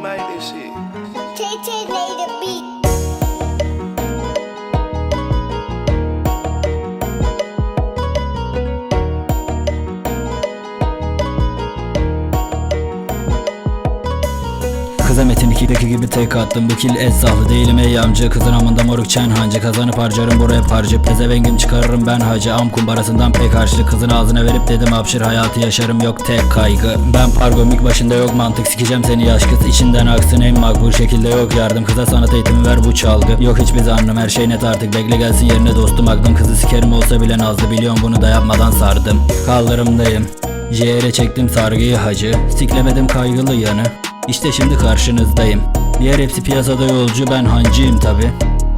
might be sick. 2'deki gibi tek attım. Bu kill et sahlı değilim ey amcı Kızın amında moruk çen hancı. Kazanıp harcarım buraya parcı Pezevengim çıkarırım ben hacı. Am kumbarasından pek harçlı. Kızın ağzına verip dedim hapşır. Hayatı yaşarım yok tek kaygı. Ben pargomik başında yok mantık. Sikeceğim seni yaş kız. İçinden aksın en makbul şekilde yok yardım. Kıza sanat eğitimi ver bu çalgı. Yok hiçbir zannım. Her şey net artık. Bekle gelsin yerine dostum. Aklım Kızı sikerim olsa bile nazlı. Biliyorum bunu da yapmadan sardım. Kaldırımdayım Ciğere çektim sargıyı hacı. Siklemedim kaygılı yanı İşte şimdi karşınızdayım. Diğer hepsi piyasada yolcu ben hancıyım tabi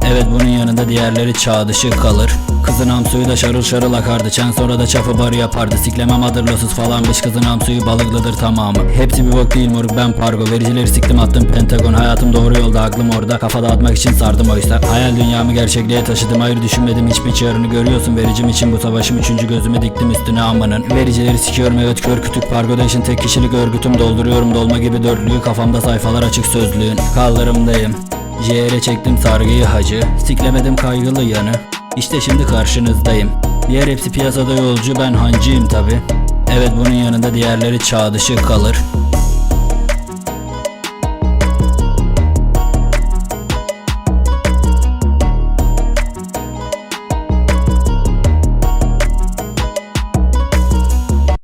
Evet bunun yanında diğerleri çağ dışı kalır. Kızın hamsuyu da şarıl şarıl akardı. Çen sonra da çapı barı yapardı. Siklemem adırlosuz falan Biş kızın hamsuyu balıklıdır tamamı. Hepsi bir bok değil moruk ben pargo. Vericileri siktim attım pentagon. Hayatım doğru yolda aklım orada. Kafa dağıtmak için sardım oysa. Hayal dünyamı gerçekliğe taşıdım Hayır düşünmedim. Hiçbir çığırını görüyorsun Vericim için bu savaşım. Üçüncü gözümü diktim üstüne amanın Vericileri sikiyorum evet kör kütük Pargoda için tek kişilik örgütüm. Dolduruyorum dolma gibi dörtlüğü Kafamda sayfalar açık sözlüğün. Kaldırımdayım Ciğere çektim sargıyı hacı. Siklemedim kaygılı yanı. İşte şimdi karşınızdayım. Diğer hepsi piyasada yolcu ben hancıyım tabi Evet bunun yanında diğerleri çağ dışı kalır